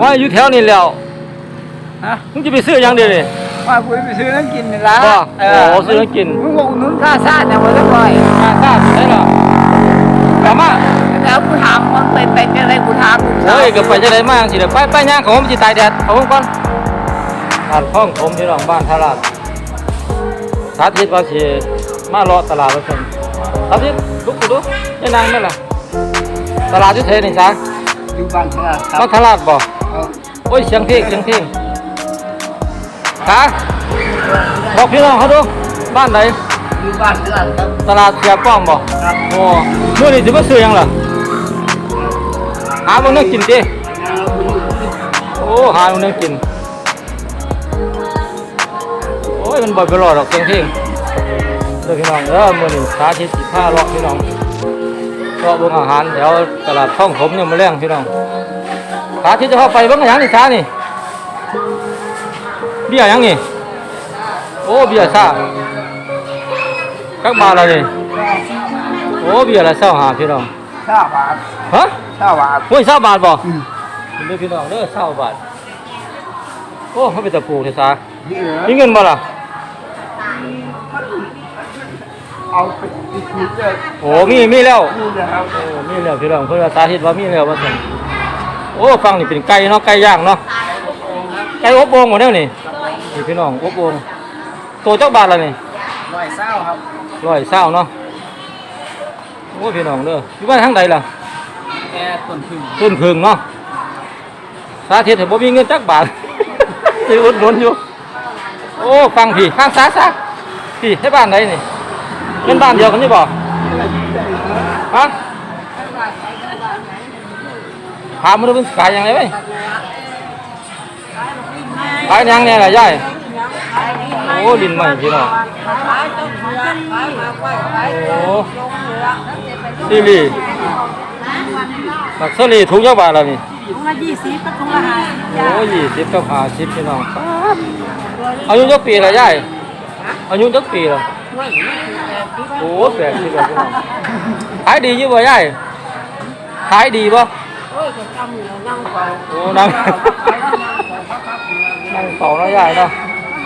ว่าอยู่แถวนี้แล้วฮะมึงจะไปซื้อหยังเดียวนี่ว่าคุยไปซื้อน้ำกินนี่ละบ่โอ้ซื้อน้ำกินมึงบอกหนุนค่าซ่าเนี่ยวันละร้อยมาทราบใช่หรอแต่มาแล้วกูถามมันไปไปจะไรกูถามลูกสาวเฮ้ยก็ไปจะได้มาจังสิเด้อไปไปย่างของผมสิตายแดดเอาผมก่อนบ้านห้องผมที่รองบ้านทาราชสาธิตว่าสิมารอตลาดว่าซั่นสาธิตลุกกูดูยันางแม่นล่ะตลาดอยู่ไสนี่จ้า อยู่บ้านเธอครับ้าบนทาราชบ่เอาโอ้ยเสียงเพลงเสียงเพลงขาบอกพี่น้องเขาดูบ้านไหนอยู่บ้านเธอครับตลาดเสียป้อมบ่ครับโอ้เมื่อนี้สิมาซื้อหยังล่ะหาบ่นึกกินติโอ้หาบ่นึกกินโอ้ยมันบ่ไปรอดหรอกเสียงเพลงเด้อพี่น้องเด้อมื้อนี้สาธิตสิพาเลาะพี่น้อง เลาะเบิ่งอาหารแถวตลาดท่องผมเนี่ยมาแรงพี่น้องสาธิตจะเข้าไปเบิ่งอาหารนี่สานี่เบี้ยยังนี่โอ้เบี้ยซ่ากักบาทละนี่โอ้เบี้ยละเศร้าหาพี่น้องเก้าบาทฮะเก้าบาทโอ้ยเศร้าบาทบ่อืมเด้อพี่น้องเด้อเศร้าบาทโอ้เขาเป็นตะปูเทซานี่เหรอมีเงินบ่ล่ะ เอาไปกินเลยโอ้มีมีแล้วนี่นะครับโอ้มีแล้วพี่น้องเพิ่นว่าสาธิตว่ามีแล้วว่าซั่นโอ้ฟังนี่เป็นไก่เนาะไก่ย่างเนาะไก่อบโอ่งหมดแล้วนี่นี่พี่น้องอบโอ่งโตจักบาทละนี่ร้อยเศร้าครับร้อยเศร้าเนาะโอ้พี่น้องเด้ออยู่บ้านทางใดล่ะแค่ต้นพึ่งต้นพึ่งเนาะสาธิตให้บ่มีเงินจักบาทสิอุดหนุนอยู่โอ้ฟังพี่ข้างซ้ายซะพี่ให้บ้านไหนนี่ เป็นบ้านเดียวกันนี่บ่ฮะถามมาดูเป็นขายยังไงไหมขายยังไงล่ะยายโอ้ดินใหม่พี่น้องโอ้ซีรีส์บักเซรีถุงยักบาทแล้วนี่ถุงละยี่สิบกับถุงละห้าสิบโอ้ยี่สิบกับห้าสิบพี่น้องอายุยักปีละยายอายุยักปีละ โอ้แปดสิบแล้วพี่น้องขายดีอยู่บ่ยายขายดีบ่โอ้ยก็จำอยู่นั่งเฝ้าโอ้นั่งนั่งเฝ้าเนาะยายเนาะ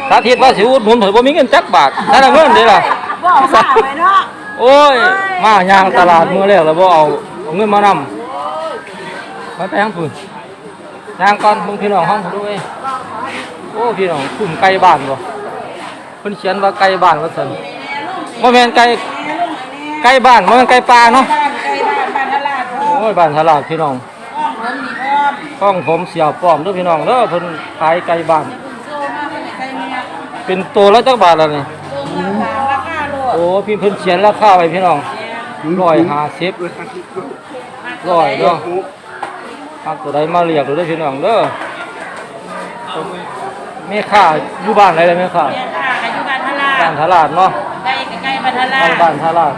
สาธิตว่าสิอุดหนุนเผยบ่มีเงินจักบาทถ้าได้เงินเด้ล่ะบ่เอาผ้าไว้เนาะโอ้ย มาย่างตลาดมื้อแรกแล้วบ่เอาเอาเงินมานำมาไปทางพุ่นย่างก่อนมึงพี่น้องห้องดูเว้ยโอ้พี่น้องคุ้มไก่บ้านบ่เพิ่นเขียนว่าไก่บ้านว่าซั่น บ่แม่นไก่ไก่บ้านบ่แม่นไก่ป่าเนาะบ้านไกลบ้านบ้านตลาดโอ้ยบ้านตลาดพี่น้องอ้อมผมนี่อ้อมห้องผมเสียป้อมเด้อพี่น้องเด้อเพิ่นขายไก่บ้าน โซมาเป็นไกลเมียเป็นตัวละจักบาทแล้วนี่โซมาสามราคาโลดโอ้พี่เพิ่นเขียนราคาไว้พี่น้อง150ร้อยเนาะเอาตัวใดมาเรียกดูได้อพี่น้องเด้อแม่ค้าอยู่บ้านไหนเลยแม่ค้า เนี่ยค่ะอายุบ้านทลาบ้าดนทลาดเนาะ ใกล้ใกล้บ้านทลาบ้านดบ้านทลาด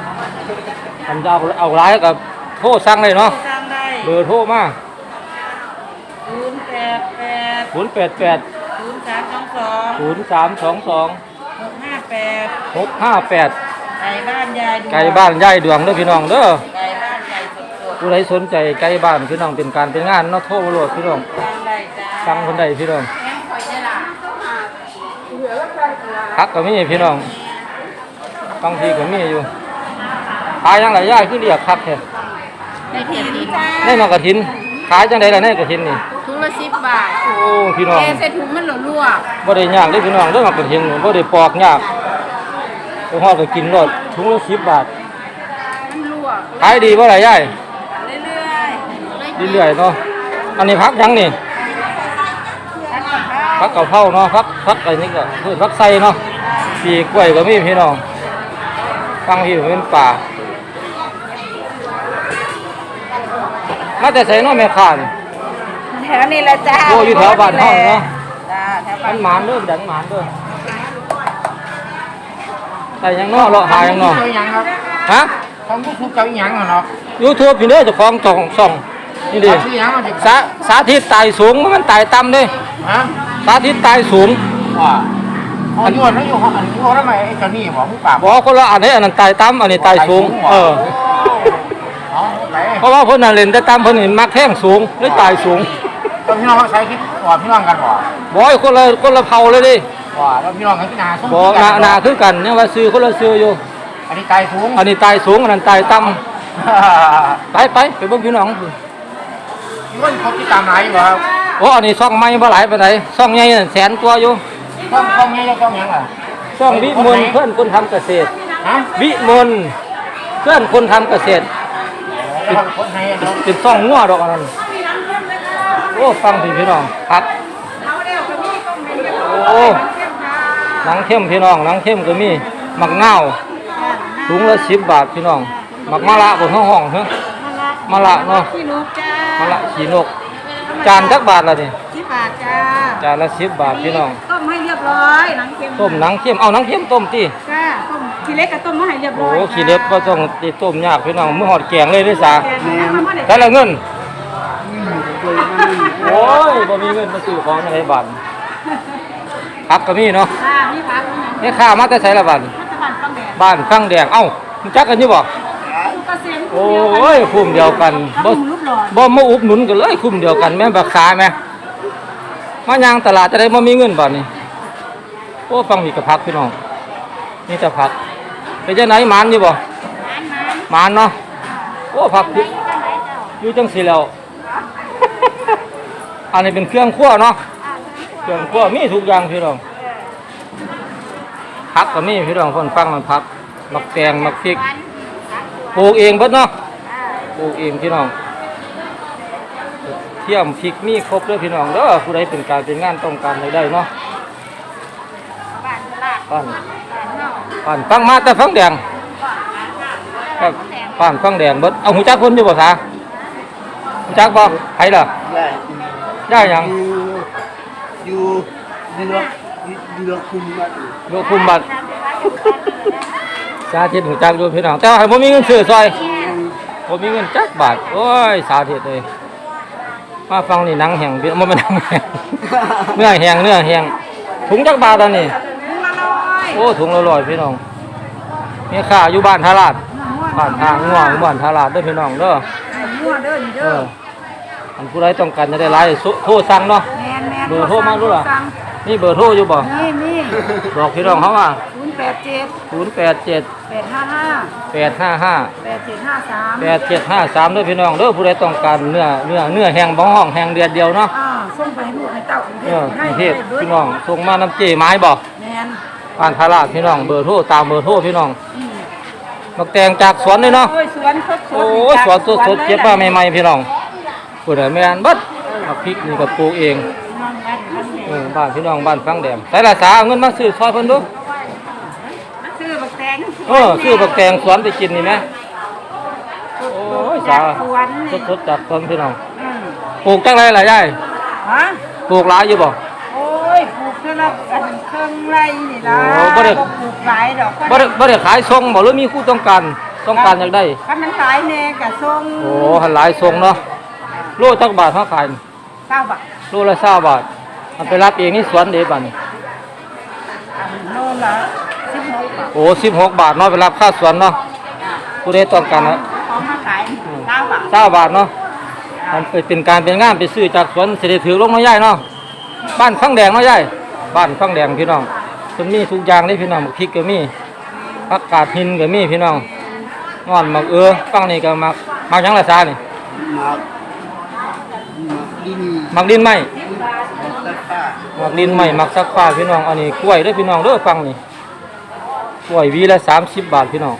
ทำจะเอาเอาร้ายกับโทรสั่งเลยเนาะสร้างได้เบอร์โทรมาศูนย์แปดแปด0 8 8 ศูนย์สามสองสอง0 3 2หกห้าแปด2 6 5 8 ไก่บ้านยายดูไก่บ้านยายดวงเด้อพี่น้องเด้อไก่บ้านไก่สดสดผู้ใดสนใจไก่บ้านพี่น้องเป็นการเป็นงานเนาะโทรมาโหลดพี่น้องสร้างได้จ้าสั่งคนใดพี่น้องแม่งคอยได้ล่ะพักก็มีพี่น้อง บางทีก็มีอยู่ขายยังไงย่ายคือเรียกคักแท้ได้เทียนดีจ้าในนอกกระถิน ขายจังไดล่ะในกระถินนี่ถุงละสิบบาทโอ้พี่น้องแกใส่ถุงมันหล่ลวกบ่ได้ยากเด้อพี่น้องเด้อมากระถินนี่บ่ได้ปอกยากไปฮอดก็กินรสถุงละ10บาทมันลวกขายดีบ่ล่ะยายเรื่อยๆเรื่อยๆเนาะอันนี้พักยังนี่ทักกับข้าวพักกะเพราเนาะพักพักอะไรนี่ก็คือพักไส้เนาะปีกล้วยก็มีพี่น้อง ฟังพี่เป็นป่ามาแต่ใส่เนาะแม่ค้านี่แถวนี้แหละจ้าโอ้อยู่แถวบ้านห้องเนาะจ้าแถวบ้ามันนหมานเด้อดันหมานเด้อใส่หยังเนาะเลาะหาหยังเนาะเจ้าหยังครับฮะของผู้ทุกเจ้าหยังเหรอยูทูบพี่เด้อเจ้าของจ่องส่องนี่ดิชื่อหยังมาจากสาสาธิตตายสูงมันตายต่ำเด้ฮะสาธิตตายสูงว่า อันนี้วันนั้นอยู่อันนี้ว่าทำไมไอ้เจ้านี่บอกผู้ปราบบอกคนละอันนี้อันนั้นตายต่ำอันนี้ตายสูง เออ เอาไหนเพราะว่าเพิ่นน่ะเล่นแต่ต่ำเพิ่นนี่มักแท่งสูงเลยตายสูงตอนพี่น้องเขาใช้คิดว่าพี่น้องกันบ่บ่ให้คนละคนละเผาเลยดิว่าแล้วพี่น้องกันที่นาส้มบ่หนาหนาคือกันเนี่ยว่าซื้อคนละซื้ออยู่ อันนี้ไกลสูงอันนี้ตายสูงอันนั้นตายต่ำไปไปไปเบิ่งพี่น้องพุ่นพี่ว่าเขาติดตามไหนอยู่ครับโอ้อันนี้ซ่องใหม่บ่หลายปานใดซ่องใหญ่นั่นแสนกว่าอยู่ ต้องต้องนี้ต้องยังอะซ่องวิมลเพื่อนคนทำเกษตร ฮะวิมลเพื่อนคนทำเกษตรแล้วคนให้เนาะเป็นซ่องงัวดอกอันนั้นโอ้ฟังพี่พี่น้องครับโอ้หนังเข้มพี่น้องหนังเข้มก็มีหมักเน่าวถุงละสิบบาทพี่น้องหมักมะละบนห้องห้องเฮ้มะละเนาะพี่นุกจ้ามะละขีนก จานจักบาทละนี่สิบบาทจ้าจานละสิบบาทพี่น้องต้มให้เรียบร้อยหนังเค็มต้มหนังเข้มเอาหนังเข้มต้มตีจ้าต้มทีเล็กกับต้มมาให้เรียบร้โอ้อยขี้เล็บก็ต้องตีต้มยากพี่น้องเมื่อหอดแกงเลยด้วยสาแกงน้ำมันแต่ละเงินโอ้ยบ่มีเงินมาซื้อของอะไรบันพักก็มีเนาะจ้านี่พักนี่นี่ข้ามาแต่ใส่ละบันรัฐบาลต้องแดงบ้านฟังแดงเอ้ารู้จักกันอยู่บ่ลูกเกษตรโอ้ยคุมเดียวกันบ่บ่ลูก หลอดบ่มาอุบหนุนกันเลยคุ้มเดียวกันแม่บักขาแม่มายางตลาดจะได้บ่มีเงินบัดนี้โอ้ฟังมีกระพักพี่น้องนี่จะพักไปจังไหนหมานอยู่บ่มันมันหมานเนาะโอ้พักอยู่ยู่จังสิแล้ว อันนี้เป็นเครื่องคั่วเนาะเครื่องคั่วมีทุกอย่างพี่น้องผักก็มีพี่น้องคนฟังมันผักมักแตงมักพริกปลูกเองเบิดเนาะปลูกเองพี่น้อง ทียมพริกมีครบเด้อพี่น้องเด้อผู้ใดเป็นการเป็นงานต้องการได้ได้เนาะบ้านตลาดปั้นบ้านนอกปั้นฟังมาแต่ฟังแดงครับปั้นฟังแดงเบิดเอาหูจักคนอยู่บ่ซาหูจักบ่ไผล่ะได้ได้หยังอยู่เรือเรือคุมมาโยคุมบัตรสาธิตหูจักอยู่พี่น้องแต่ว่าผมมีเงินซื้อซอยผมมีเงินจักบาทโอ้ยสาธิตเลย มาฟังนี่หนังแห้งพี่มันเป็นหนังแห้งเนื้อแห้งเนื้อแห้งถุงจักบาทตอนนี้ถุงละร้อยโอ้ถุงละร้อยพี่น้องมีค่าอยู่บ้านทาราดบ้านทางง่วงบ้านทาราดเด้อพี่น้องเด้อมั่วเด้อนี่เอเด้อออันผู้ใดต้องการจะได้ไลน์สุโทรสั่งเนาะแมนแมนเบอร์โทรมาดูล่ะสั่งนี่เบอร์โทรอยู่บ่นี่นี่บอกพี่น้องเขาว่า ศูนย์แปดเจ็ด087แปดห้าห้า855แปดเจ็ดห้าสามแปดเจ็ดห้าสามด้วยพี่น้องเด้อผู้ใดต้องการเนื้อเนื้อเนื้อแห้งบ้องห้องแห้งเดือดเดียวเนาะอ่าส่งไปให้ลูกให้เต้ากรุงเทเอพอกให้รุงเทพให้พี่น้องส่งมาน้ำเจไม้บอกแมนผ่านทาราดพี่น้องเบอร์โทรตามเบอร์โทรพี่น้องอืมมักแตงจากสวนเลยเนาะโอ้ยสวนสดๆโอ้ยสวนสดสดๆเก็บมาใหม่ๆพี่น้องผู้ใดไม่อันบัดมักพริกนี่ก็ปลูกเองเออบ้านพี่น้องบ้านฟังแดงใส่ละสาเอาเงินมาซื้อซอยเพิ่นดูซื้อบักแตง เออซื้อบักแตงสวนไปกินนี่ไหมโอ้ยสาสวนนี่สดๆจากสวนพี่น้องอืมปลูกจังไรล่ะยายฮะปลูกหลายอยู่บ่ โอ้ยปลูกเท่าละอันเครื่องไรนี่ล่ะโอ้บ่ได้ ปลูกหลายดอกบ่ได้บ่ได้ขายทรงบ่หรือมีคู่ต้องการต้องการอยากได้ ถ้ามันขายแน่กะส่งโอ้หันหลายทรงเนาะโลจักบาทเฮาขายเก้าบาทโลละ20บาทมันไปรับเองนี่สวนเด้บัดนี้โลละ สิบหกบาทโอ้16บาทเนาะไปรับค่าสวนเนาะผู้ใดต้องการนะของมาขายเก้าบาท20บาทเนาะมันไปเป็นการเป็นงานไปซื้อจากสวนสิได้ถือลงมาย่ายเนาะบ้านฟังแดงเนาะย่ายบ้านฟังแดงพี่น้องเพิ่นมีทุกอย่างเลยพี่น้องบักพริกก็มีผักกาดหินก็มีพี่น้องงอนมักเอือฟังนี่ก็มักมักหยังละซานี่มาดินมักดินไหมตะป้ามักดินใหม่มักซักผ้าพี่น้องอันนี้กล้วยเด้อพี่น้องเด้อฟังนี่ กล้วยวีละสามสิบบาทพี่น้อง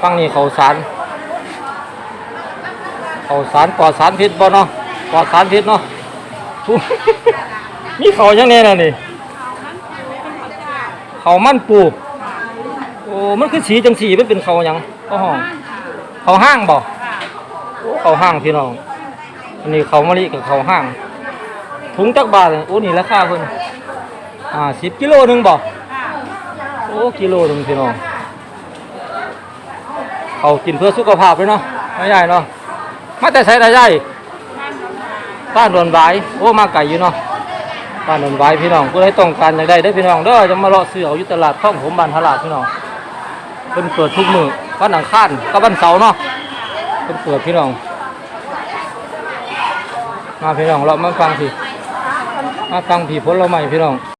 ฟังนี่เขาสารเขาสารปลอดสารพิษบ่เนาะปลอดสารพิษเนาะทุมีเขาวยังไงน่ะนี่เขามันปูโอ้มันคือสีจังสีมันเป็นเขาวหยังก็ห้องเขาห้างบ่โอ้เขาห้างพี่น้องอันนี้เขามะลิกับเขาห้างถุงจักบาทโอ้นี่ราคาเพิ่นอ่าสิบกิโลหนึ่งบ อกโอ้กิโลหนึ่งพี่น้องเขากินเพื่อสุขภาพเลยเนาะไม่ใหญ่เนาะมาแต่ใส่ได้ใหญ่บ้านโดนบายโอ้มาไก่อยู่เนาะบ้านโดนบายพี่น้องผู้ใดต้องการอยากได้ได้พี่น้องเด้อจะมาเลาะซื้ออยู่ตลาดข้องผมบ้านทลาดพี่น้องเพิ่นเปิดทุกมื้อวันอังคารกับวันเสาร์เนาะเพิ่นเปิดพี่น้อง มาพี่น้องเรามาฟังพี่มาฟังพี่ผลไม้พี่น้อง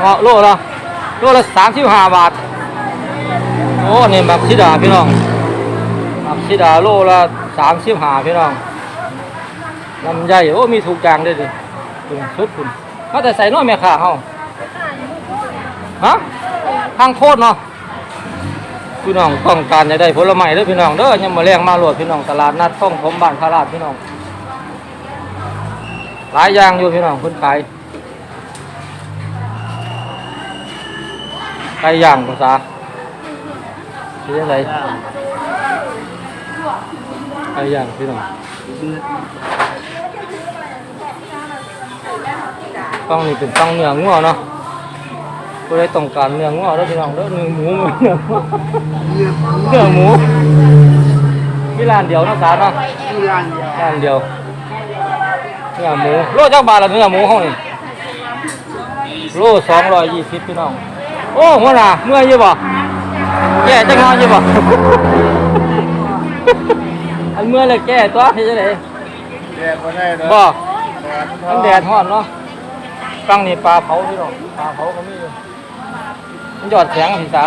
เงาะโลละโลละสามสิบห้าบาท โอ้เนี่มักซิดาพี่น้องมักซิดาโลละสามสิบห้าพี่น้องลำไยโอ้มีถูกอย่างด้วยดิคุณชุดคุณมาแต่ใส่น้อยแม่ข่าเฮาฮะทางโคตรเนาะพี่น้องต้องการจะได้ผลไม้เด้อพี่น้องเด้อยังมาแรงมาหลดพี่น้องตลาดนัดต้องผมบ้านพาราดพี่น้อง หลายอย่างอยู่พี่น้องคนขาย ไก่ย่างภาษาเป็นยังไงไก่ย่างพี่น้องต้องนี่เป็นต้องเนื้องัวเนาะผู้ใดต้องการเนื้องัวเด้อพี่น้องเด้อเนื้อหมูเนื้อเนื้อหมูมีร้านเดียวนาะสาเนาะมีร้านเดียวร้านเดียวเนื้อหมูโลจักบาทละเนื้อหมูห้องนี่โลสองร้อยยี่สิบพี่น้อง โอ้หัวหน้าเมื่อยอยี่บ่แก่จังนอนอยี่บ่ อันเมื่อยเลยแก่ตัวเฮ็ดจังไดแดดบ่ได้เด้อบ่แดดมันแดดร้อนเนาะฟังนี่ปลาเผาพี่น้องปลาเผาก็มีอยู่มันหยอดแข็งพี่สา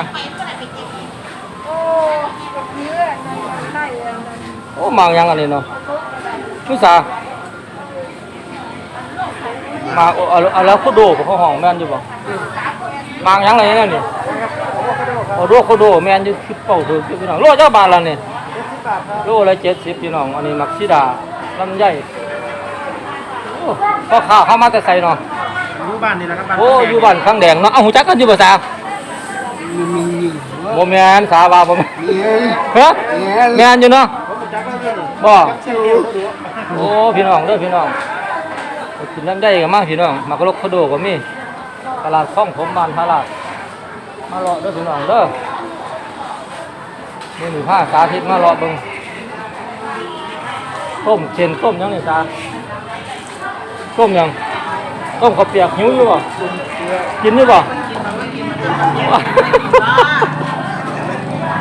โอ้มังยังอันนี้เนาะพี่สามาเอาเอาเอาแล้วโคโดกับข้าวหองแม่นอยู่บ่ มังยังอะไรเนี่ยนี่โอ้โดโคโดแม่นอยู่คิดเป่าถือพี่น้องโลเจ้าบาทละนี่โลละเจ็ดสิบพี่น้อง อันนี้มักซิดาลำไยโอ้ก็ข้าวเข้ามาแต่ใส่เนาะอยู่บ้านนี่แหละครับบ้านโอ้อยู่บ้านข้างแดงเนาะเอาหูจักกันอยู่ภาษามีมีมีบ่แม่นสาบาบ่แม่นมีเอ้ยฮะแม่นอยู่เนาะผมจักแล้วนี่บ่ชื่อเดียวเขาดูโอ้พี่น้องเด้อพี่น้องไปกินน้ำได้กันมาพี่น้องมากรกขะโดก็มี ตลาดคลองผมบ้านตลาดมาเลาะเด้อพี่น้องเด้อนี่หนูผ้าสาธิตมาเลาะเบิ่งต้มเช่นต้มยังนี่ตาต้มยังต้มข้าวเปียกหิวอยู่บ่กินอยู่บ่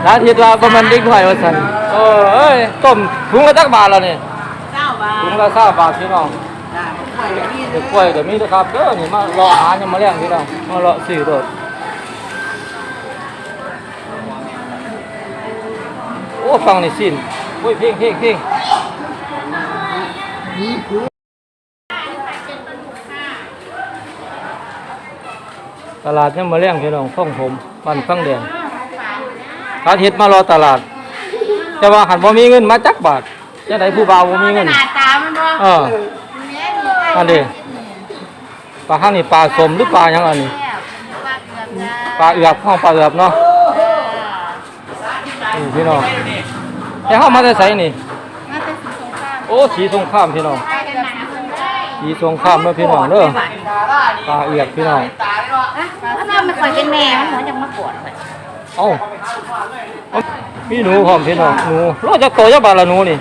สาธิตว่าประมาณเด็กหน่อยว่าซั่นเออเอ้ยต้มถุงละจักบาทแล้วนี่เก้าบาทถุงละ20บาทพี่น้องจ้าป่วยนี่ เด็กกล้วยก็มีนะครับเด้อนี่มารอหายังมาเลี้ยงพี่น้องมาเลาะซื้อโดดโอ้ฟังนี่สิ้นโอ้ยเพ่งเพ่งเพ่งตลาดยังมาเลี้ยงพี่น้องท่องผมบ้านฟังแดงสาธิตมารอตลาด แต่ว่าหันบ่มีเงินมาจักบาทจะไหนผู้บ่าวบ่มีเงินหน้าตามันบ่เอออันนี้ปลาข้างนี่ปลาสมหรือปลาหยังอันนี้ปลาเอือบห้องปลาเอือบเนาะนี่พี่น้องแต่เข้ามาแต่ใสนี่มาเป็นสีสงครามโอ้สีสงครามพี่น้องไปกันหนักเลยสีสงครามเด้อพี่น้องเด้อปลาเอือบพี่น้องแล้วถ้าไม่ค่อยเป็นแม่มันเหมือนจะมากดเลยเอ้าเอ้ามีหนูพร้อมพี่น้องหนูโลจักโตจักบาทละหนูนี่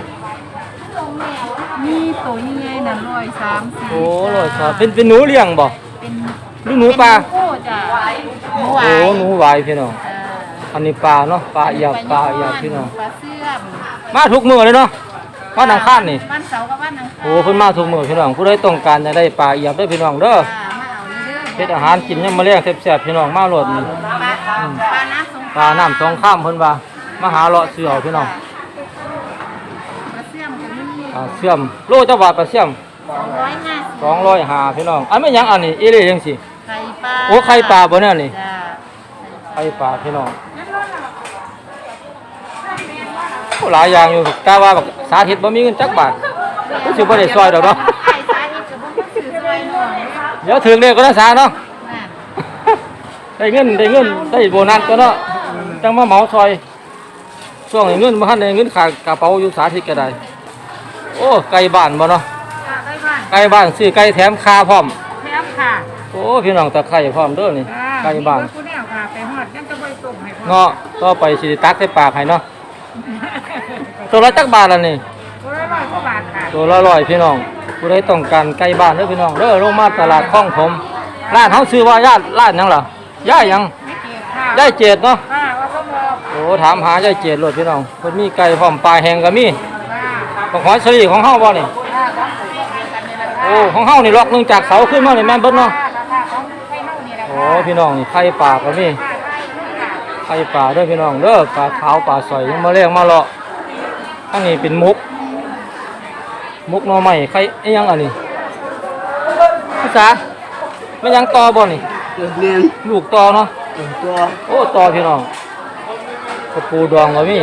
สามสี่โอ้โลครับเป็นเป็นหนูเลี้ยงบ่เป็นหรือหนูปลาโอ้จ้ะหมูหวาโอ้ยหนูหวายพี่น้องอันนี้ปลาเนาะปลาเอือบปลาเอือบพี่น้องปลาเสื่อมมาทุกมื้อเลยเนาะมาหนังข้านนี่บ้านเสากับบ้านนังคาโอ้เพิ่นมาทุกมื้อพี่น้องผู้ใดต้องการจะได้ปลาเอียบได้อพี่น้องเด้ออ่ามาเอาเด้อเฮ็ดอาหารกินยามมื้อแลงแซ่บๆพี่น้องมาโลดนี่ปลาปลาน้ำสงปลาน้ำสองข้ามเพิ่นว่ามาหาเลาะเสือเอาพี่น้อง ปลาเสื่อมกับนี่ปลาเสื่อมโลจักบาทปลาเสื่อม สองร้อยห้าสิบ205พี่น้องอันแม่นหยังอันนี้อีหลีจังซี่ไข่ปลาโอ้ไข่ปลาบ่แน่นี่จ้าไข่ปลาพี่น้องโอ้หลายอย่างอยู่กะว่าบักสาธิตบ่มีเงินจักบาทก็สิบ่ได้ซอยดอกเนาะไข่สาธิตกับพวกสื่อซอยหน่อยเดี๋ยวถึงเลขก็ได้สาเนาะน่ะได้เงินได้เงินได้โบนัสก็เนาะจังมาเหมาซอยช่วงนี้เงินมาทันได้เงินขากระเป๋าอยู่สาธิตก็ได้โอ้ไก่บ้านบ่เนาะค่ะ ได้บ้านไก่บ้านซื้อไก่แถมคาพร้อม แถมค่ะโอ้พี่น้องตะไคร่พร้อมเด้อนี่ไก่บ้านผู้แนวค่ะ ไปฮอดยังจะไปส่งให้พ่อเนาะต่อไปสิได้ตักใส่ปากให้เนาะตัวละจักบาทละนี่ ตัวละร้อยกว่าบาทค่ะตัวละร้อยพี่น้องผู้ใดต้องการไก่บ้านเด้อพี่น้องเด้อลงมาตลาดคลองผมร้านเฮาซื้อว่าญาติร้านหยังล่ะย่ายหยังไม่เกียค่ะย่ายเจดเนาะค่ะว่าก็บอกโอ้ถามหายายเจดรถพี่น้องเพิ่นมีไก่พร้อมปลาแห้งก็มีค่ะบักหอยสลีของเฮาบ่นี่ โอ้ของเฮานี่ล็อกหนึงจากเสาขึ้นมานี่แม่นเบิดเนาะโอ้พี่น้องนี่ไข่ปลาก็มีไข่ปลาเด้อพี่น้องเด้อปลาขาวปลาสอยยังมาเลี้ยงมาเลาะอันนี้เป็นมุก มุกหน่อไม้ไข่ไอ้ยังอันนี้ภาษาไม่ยังตอบ่นี่เรียนลูกตอเนาะตัวโอ้ตอพี่น้องกระปูดองก็มี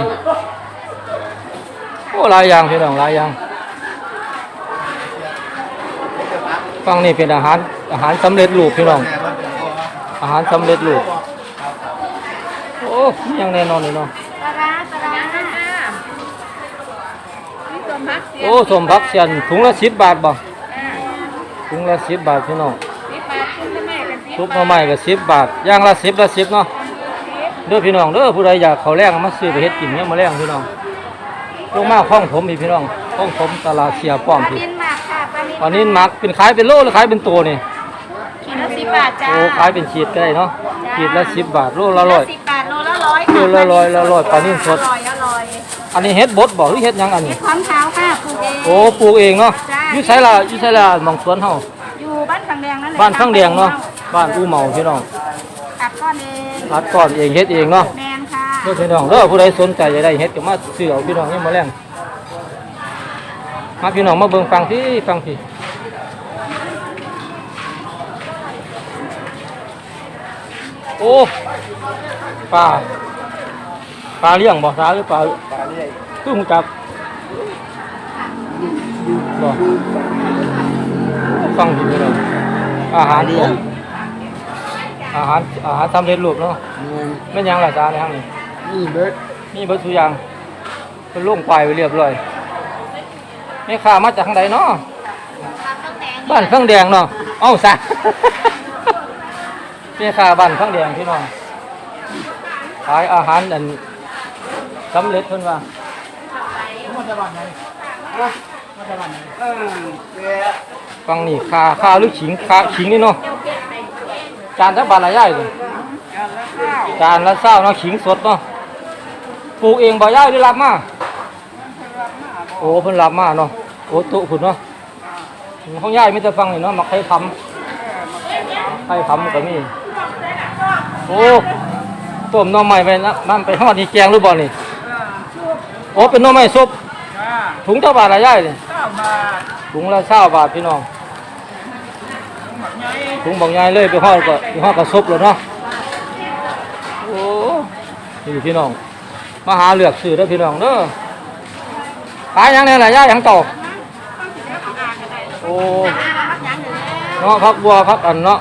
โอ้หลายอย่างพี่น้องหลายอย่าง ฟังนี่เป็นอาหารอาหารสำเร็จรูปพี่น้อง อาหารสำเร็จรูป โอ้มีอย่างแน่นอนเลยเนาะตาราตารานี่สมพักเสียโอ้สมพักเสียนถุงละสิบบาทบ่ถุงละสิบบาทพี่น้องสิบบาทคุณแม่เป็นสิบซุปหน่อไม้ก็สิบบาทอย่างละสิบละสิบเนาะเด้อพี่น้องเด้อผู้ใดอยากเขาวแรงเอามาซื้อไปเฮ็ดกินเนี่ยมาแรงพี่น้องลงมาห้องผมพี่พี่น้องห้องผมตลาดเสียป้อมพี่ ตอนนี้หมักเป็นขายเป็นโลหรือขายเป็นตัวนี่ขีดละสิบบาทจ้าโอ้ขายเป็นขีดก็ได้เนาะขีดละสิบบาทโลละร้อยสิบบาทโลละร้อยโลละร้อยละร้อยปลานิ่มสดอร่อยอร่อยอันนี้เฮ็ดบดบ่หรือเฮ็ดหยังอันนี้พร้อมเท้าค่ะปลูกเองโอ้ปลูกเองเนาะจ้าอยู่ไสล่ะอยู่ไสล่ะหมองสวนเฮาอยู่บ้านฟังแดงนั่นแหละบ้านข้างแดงเนาะบ้านอูเหมาพี่น้องตัดก้อนเองรัดก้อนเองเฮ็ดเองเนาะแมนค่ะเด้อพี่น้องเด้อผู้ใดสนใจจะได้เฮ็ดก็มาซื้อเอาพี่น้องนี่มาแรง มาพี่น้องมาเบิ่งฟังพี่ฟังพี่โอ้ปลาปลาเลี้ยงบ่สาหรือปลาปลาเรื่อยคือหูจักบ่ฟังพี่พี่น้องอาหารโอ้อาหารอาหารสำเร็จรูปเนาะเงินแม่นหยังล่ะจ้าในห้างนี้นี่เบิดมีเบิดทุกอย่างเป็นลงไปไว้เรียบร้อย แม่ค้ามาจากทางใดเนาะบ้านข้างแดงเนาะเอ้าซะแม่ค้าบ้านข้างแดงพี่น้องขายอาหารอันสำเร็จเพิ่นว่าเออเจ๊ฟังนี่คาคาหรือขิงคาขิงนี่เนาะจานสักบาทละย่ายเลยจานละเศร้าเนาะขิงสดเนาะปลูกเองบ่ย่ายหรือรับมา โอ้เพิ่นรับมาเนาะโอ้ตุพุ่นเนาะของย่ายมีแต่ฟังนี่เนาะมักไข่คำไข่คำก็มีโอ้ต้มน่อไม้ไปนะมันไปทอดนี่แกงหรือบ่นี่โอ้เป็นน่อไม้ซุปถุงเท่าบาทละย่ายเลยถุงละเช้าบาทพี่น้องถุงบางใหญ่เลยไปห่อดก็ไปห่อดกระซบเลยเนาะโอ้นี่พี่น้องมาหาเลือกซื้อเด้พี่น้องเด้อ ขายหยังเนี่ยล่ะย่าหยังเต่าโอ้เนาะพักบัวพักอันเนาะ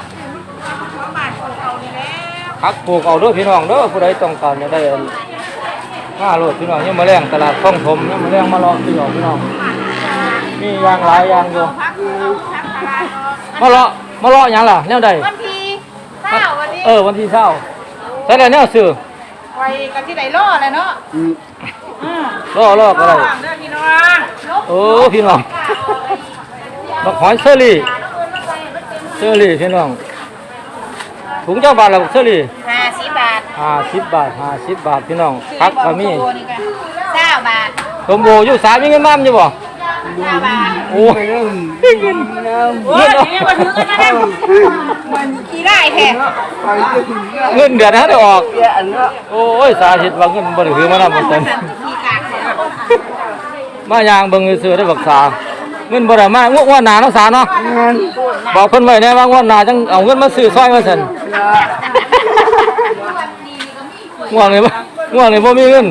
พักปลูกเอาเด้อพี่น้องเด้อผู้ใดต้องการจะได้อันมาโลดพี่น้องยังมาแรงตลาดคลองถมยังมาแรงมาเลาะพี่น้องพี่น้องมีอย่างหลายอย่างอยู่พักพักตลาดมาเลาะมาเลาะหยังล่ะแนวใดวันที่เช้าวันนี้เออวันที่เช้าใช่แล้วแนวซื้อไปกันที่ไหนล่อเลยเนาะอืมอืม ล่อล่อก็ได้เด้อพี่น้องโอ้พี่น้องบักหอยเชอรี่เชอรี่พี่น้องถุงเจ้าบาทละบักเชอรี่ห้าสิบบาทห้าสิบบาทห้าสิบบาทพี่น้องพักก็มีตัวนี้กันเก้าบาทสมโบอยู่สายมีเงินมั่มอยู่บ่เก้าบาทโอ้ไปเริ่มเงินโอ้ยนี่มาถึงกันนะมันกี่ได้แท้ไปจะถึงเนี่ยเงินเดือนนะได้ออกเจ๊อันเนาะโอ้ยสาเหตุว่าเงินบ่ได้ถือมานำบ่ซั่นมีกากเนี่ย มายางเบิ่งซื่อๆได้บักษาเงินบ่ได้มางวดงวดหน้าเนาะสาเนาะเงินบอกเพิ่นไว้แน่ว่างวดหน้าจังเอาเงินมาซื้อซอยว่าซั่นง่วงเลยบ่ง่วงเลยบ่มีเงิน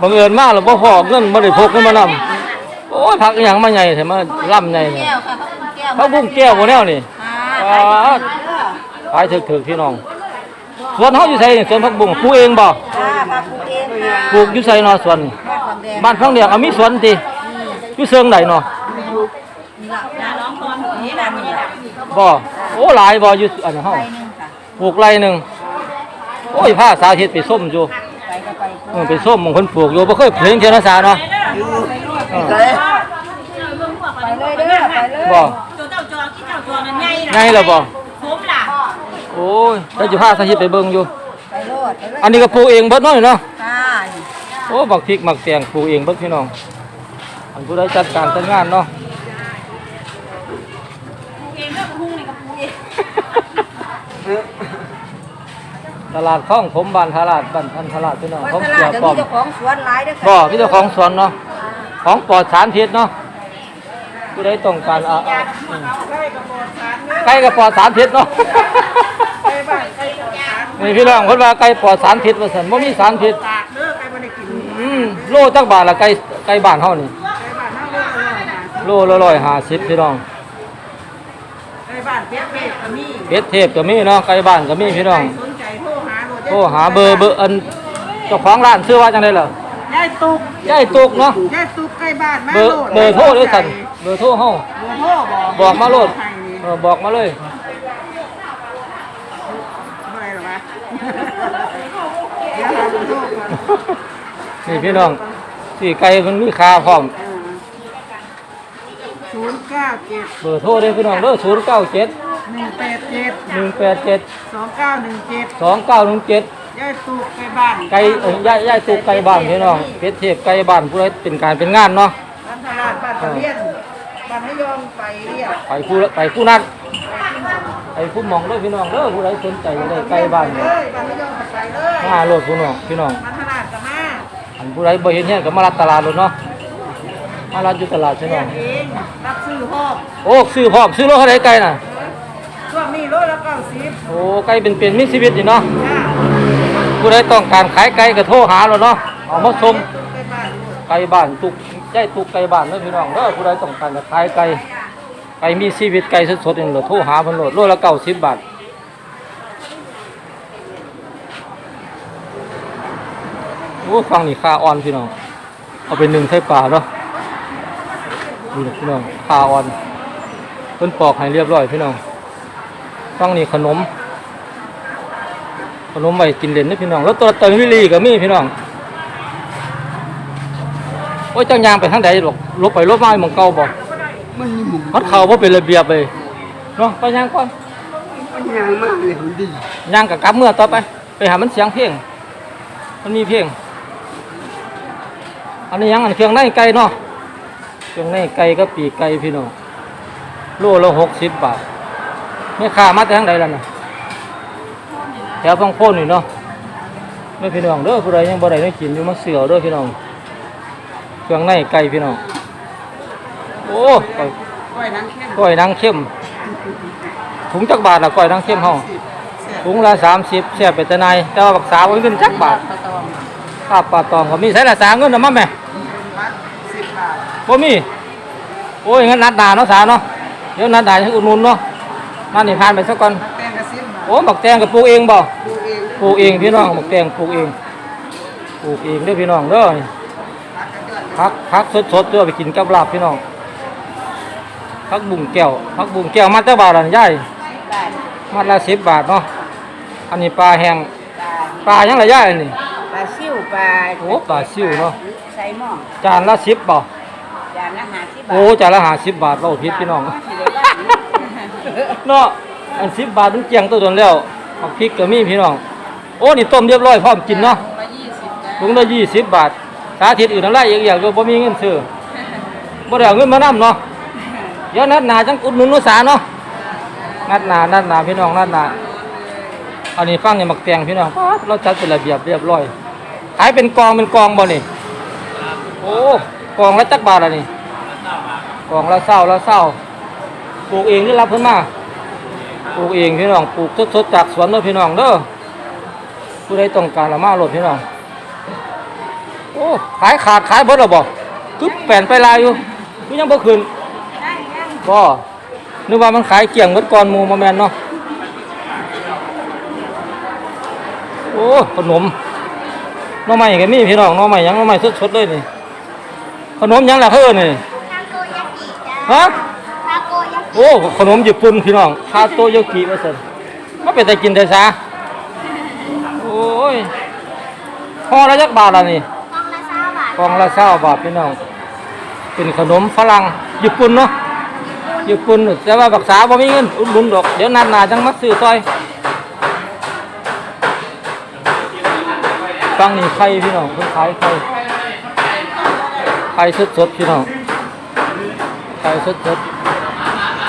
บังเอิญมาแล้วบ่พอเงินบ่ได้พกเงินมานำโอ้ยผักอหยังมาใหญ่แท้มาล่ำใหญ่เนี่ยแก้วค่ะแก้วผักบุ้งแก้วบ่แนวนี่อ่าขายถึกๆพี่น้องสวนเฮาอยู่ไสนี่สวนผักบุ้งปลูกเองบ่อ่าพาปลูกเองค่ะปลูกอยู่ไสเนาะสวนนี่ บ้านฝั่งแดงบ้านฟังเดียงเอามีสวนติอยู่เชิงใดเนาะนี่ละน้าน้องตอนนี้นะมีดับบ่โอ้หลายบ่อยู่อันเฮาไปหนึ่งค่ะปลูกไรหนึ่งโอ้ยผ้าสาธิตไปส้มอยู่ไปก็ไปเออไปส้มบางคนปลูกอยู่บ่เคยเห็นเทียนสาเนาะอยู่เออไหนไปเลยเด้อไปเลยบ่ตัวเจ้าจอที่เจ้าจอมันใหญ่ไงล่ะบ่ผมล่ะโอ้ยแล้วสิพาสาธิตไปเบิ่งอยู่ไปโลดไปเลยอันนี้ก็ปลูกเองเบิดเนาะนี่เนาะค่ะโอ้บักพริกบักแตงปลูกเองเบิดพี่น้องอันผู้ใดจัดการจัดงานเนาะเองก็หุ้งนี่กับปูเองตลาดคลองผมบ้านตลาดบ้านพันตลาดพี่น้องวัดของตเสียจะปอมีมเจ้าของสวนหลายเด้อค่ะบ่พี่เจ้าของสวนเนาะของปลอดสารพิษเนาะผู้ใดต้องการอะอะอืมไก่กับปลอดสารพิษเนาะไปบ้านไปสวนนี่พี่น้องเพิ่นว่าไก่ปลอดสารพิษว่าซั่นบ่มีสารพิษ โลจักบาทละไก่ไก่บ้านเฮานี่ไปบ้านเฮาเด้อเด้อค่ะโลละ150พี่น้องไปบ้านเพชรเพชรก็มีเพชรเทพก็มีเนาะไก่บ้านก็มีพี่น้องสนใจโทรหาโลดโทรหาเบอร์เบอร์อันเจ้าของร้านชื่อว่าจังได๋ล่ะยายตุกยายตุกเนาะยายตุกใกล้บ้านมาเบอร์โลดเบอร์โทรด้วยกันเบอร์โทรเฮาเบอร์โทรบอกบอกมาโลดให้นี่เออบอกมาเลย บ่ได้หรอวะเดี๋ยวหาเบอร์โทรก่อน นี่พี่น้องสี่ไก่มันมีค่าพร้อมศูนย์เก้าเจ็ดเบอร์โทรเด้อพี่น้องเด้อ097หนึ่งแปดเจ็ด187สองเก้าหนึ่งเจ็ด2917ยายตุกใกล้บ้านไก่เอ้ยย่ายย่ายตุกไก่บ้านพี่น้องเพชรเทพไก่บ้านผู้ใดเป็นการเป็นงานเนาะบ้านตลาดบ้านตะเลียนบ้านนายองไปเรียกไปผู้ละไปผู้นัดไปผู้หมองเด้อพี่น้องเด้อผู้ใดสนใจจะได้ไก่บ้านเลเนี่ยยบ้านนายองก็ไปเลยมาโลดพี่น้องพี่น้อง อันผู้ใดบ่เห็นเฮียนก็มารัดตลาดโลดเนาะมารัดอยู่ตลาดพี่เรีน้ยองกเองรับซื้อพ่อมโอ้ซื้อพร้อมซื้อรถเท่าไหร่ไก่น่ะช่วงนี้โลละเก้าสิบโอ้ไก่เป็นเป็นมีชีวิตอยู่เนาะจ้าผู้ใดต้องการขายไก่ก็โทรหาเราเนาะเอามาส่งไปบ้านไก่บ้านตุกย่ายตุกไก่บ้านเด้อพี่น้องเด้อผู้ใดต้องการจะขายไก่ไก่มีชีวิตไก่สดๆนี่โหลดโทรหาเพิ่นโหลดโลละ90บาท อ้ฟังนี่ค่าอ่อนพี่น้อง เอาไปหนึ่งใส่ปลาเนาะนี่นะพี่น้องค่าอ่อนเพิ่นปอกให้เรียบร้อยพี่น้องฟังนี่ขนม ขนมไว้กินเล่นนะพี่น้อง แล้วตัวเติงวิลีก็มีพี่น้องโอ้ยจังยางไปทางใดหรอกลบไปลบมาหมองเก่าบ่มันมีหมุนมัดเข่าบ่เป็นระเบียบเลยเนาะไปย่างก่อนมันยางมากเลยมันดีย่างกับกลับเมื่อต่อไป ไปหามันเสียงเพลงมันมีเพลง อันนี้ยังอันเครื่องในไก่เนาะเครื่องในไก่ก็ปีกไก่พี่น้องโลละหกสิบบาทไม่ค่ามาแต่ทางใดล่ะน่ะแถวบางโคนนี่เนาะไม่พี่น้องเด้อผู้ใดยังบ่ได้ได้กินอยู่มาเสือเด้อพี่น้องเครื่องในไก่พี่น้องโอ้ก้อยก้อยนังเข้มก้อยนางเข้มถุงจักบาทละก้อยนางเข้มเฮาเสียถุงละสามสิบแซ่บไปแต่นายแต่ว่าบักสาวเงินจักบาทข้าวตองข้าวปลาตองก็มีใส่ละสามเงินน่ะมาแม่มัดสิบบาท บ่มี โอ้ยงั้นนัดดาเนาะสาวเนาะ เดี๋ยวนัดดาให้อุดหนุนเนาะนั่นนี่ผ่านไปสักก่อน แตงกระซิบบาทโอ้บักแตงกับปลูกเองบ่ ดูเองปลูกเองพี่น้องบักแตงปลูกเอง ปลูกเองเด้อพี่น้องเด้อนี่พักกันเดือนพักพักสดๆเด้อไปกินกับลาบพี่น้องพักบุ้งแก้วพักบุ้งแก้วมัดแต่บาทละนี่ยายบาทมัดละสิบบาทเนาะ อันนี้ปลาแห้งบาทปลายังละยายอันนี่ปลาซิ่วปลาโอ้ปลาซิ่วเนาะ ใส่หม้อจานละสิบบ่ โอ้จานละห้าสิบบาทเราผิดพี่น้องสิได้บ้านเนาะอันสิบบาทมันเจียงตัวโดนแล้วผักพริกก็มีพี่น้อง โอ้นี่ต้มเรียบร้อยพร้อมกินเนาะมายี่สิบนะถุงละยี่สิบบาท สาธิตอื่นอะไรอีกอย่างก็บ่มีเงินซื้อบ่ได้เอาเงินมานํเนาะเดี๋ยวนัดหนาจังอุดหนุนนุสาเนาะนัดหนานัดหนาพี่น้องนัดหนาอันนี้ฟังนี่มักแตงพี่น้องป๊าดเราจัดเป็นระเบียบเรียบร้อยขายเป็นกองเป็นกองบ่นี่โอ้กองละจักบาทละนี่ กองละเศร้าละเศร้าปลูกเองหรือรับเพิ่นมาปลูกเองพี่น้องปลูกสดๆจากสวนเด้อพี่น้องเด้อผู้ใดต้องการละมาโหลดพี่น้องโอ้ขายขาดขายเบิดแล้วบ่กึบแป่นไปลายอยู่คือยังบ่ขึ้นบ่นึกว่ามันขายเกี่ยงเบิดก่อนมู่บ่แมนเนาะโอ้ขนมน่อไม้ก็มีพี่น้องน่อไม้หยังน่อไม้สดๆเลยนี่ขนมยังล่ะเขาเอิ้นนี่ ทาโกยากิจ้า ฮะทาโกยากิโอ้ขนมญี่ปุ่นพี่น้องคาโตโยกิว่าซั่นมาเป็นแต่กินแต่ซาโอ้ยห่อละจักบาทล่ะนี่กองละสามบาทกล่องละ20บาทพี่น้อง เป็นขนมฝรั่งญี่ปุ่นเนาะญี่ปุ่นแต่ว่าบักษาบ่มีเงินอุดหนุนดอกเดี๋ยวนัดหน้าจังมาซื้อซอยฟังนี่ไข่พี่น้องเพิ่นขายไข่ไข่สดๆพี่น้อง ไก่สดสด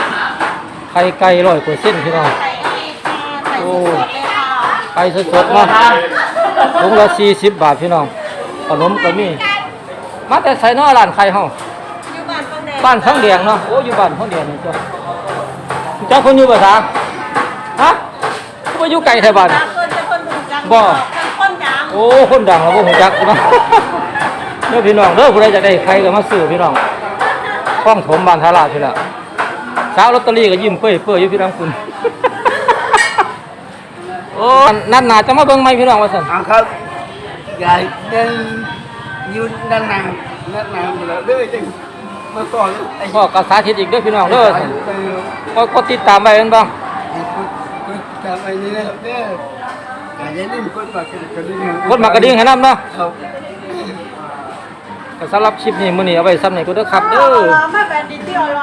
ๆไข่ไก่ร้อยเปอร์เซ็นต์พี่น้อง ใส่อีกค่ะใส่โอ้สดๆเลยค่ะไก่สดสดๆเนาะถุงละสี่สิบบาทพี่น้อง ขนมก็มี มาแต่ใส่เนอร้านไข่เฮาอยู่บ้านตรงแดงบ้านข้างแดงเนาะ โอ้อยู่บ้านข้างแดงนี่จ้ะเจ้าคนอยู่ภาษาฮะว่าอยู่ไกลไทยบ้าน ตาเกินจะคนหูจักบ่เป็นคนยังโอ้ คนดังแล้วบ่ฮู้จักเนาะ เด้อพี่น้องเด้อผู้ใดจะได้ใครก็มาซื้อพี่น้อง ข้องถมบ้านทาราพี่ละสาวลอตเตอรี่ก็ยิ้มเปื่อยเปื่อยอยู่พี่น้องคุณโอ้นั่นน่าจะมาเบิ่งไหมพี่น้องว่าซั่นเอาครับยายเดินยืนด้านหน้าด้านหน้าเลยเด้อจังมาก่อนไอ้พ่อกสาธิตอีกเด้อพี่น้องเด้อไปก็ก็ติดตามไว้กันบ้างทำไอ้นี่นะครับเด้ออย่าอย่าลืมกดมากระดิ่งกดมากระดิ่งให้นำเนาะครับก็ สำหรับคลิปนี้มื้อนี้เอาไว้ซ้ำนี่ก็เด้อครับเด้อ มาแบบดิเดียว